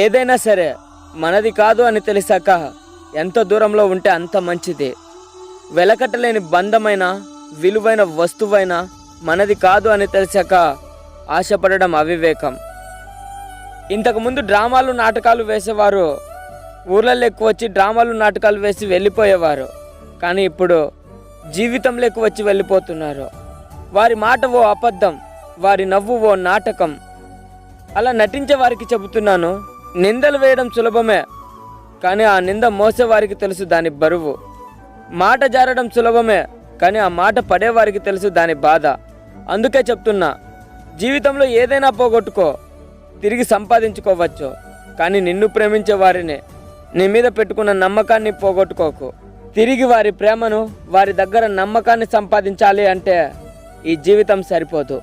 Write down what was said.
ఏదైనా సరే మనది కాదు అని తెలిసాక ఎంత దూరంలో ఉంటే అంత మంచిది. వెలకట్టలేని బంధమైన విలువైన వస్తువైన మనది కాదు అని తెలిసాక ఆశపడడం అవివేకం. ఇంతకుముందు డ్రామాలు నాటకాలు వేసేవారు ఊర్లలో ఎక్కువ వచ్చి డ్రామాలు నాటకాలు వేసి వెళ్ళిపోయేవారు. కానీ ఇప్పుడు జీవితంలో ఎక్కువ వచ్చి వెళ్ళిపోతున్నారు. వారి మాట ఓ అబద్ధం వారి నవ్వు ఓ నాటకం. అలా నటించే వారికి చెబుతున్నాను నిందలు వేయడం సులభమే కానీ ఆ నింద మోసేవారికి తెలుసు దాని బరువు. మాట జారడం సులభమే కానీ ఆ మాట పడేవారికి తెలుసు దాని బాధ. అందుకే చెప్తున్నా జీవితంలో ఏదైనా పోగొట్టుకో తిరిగి సంపాదించుకోవచ్చు కానీ నిన్ను ప్రేమించే వారిని నీ మీద పెట్టుకున్న నమ్మకాన్ని పోగొట్టుకోకు. తిరిగి వారి ప్రేమను వారి దగ్గర నమ్మకాన్ని సంపాదించాలి అంటే ఈ జీవితం సరిపోదు.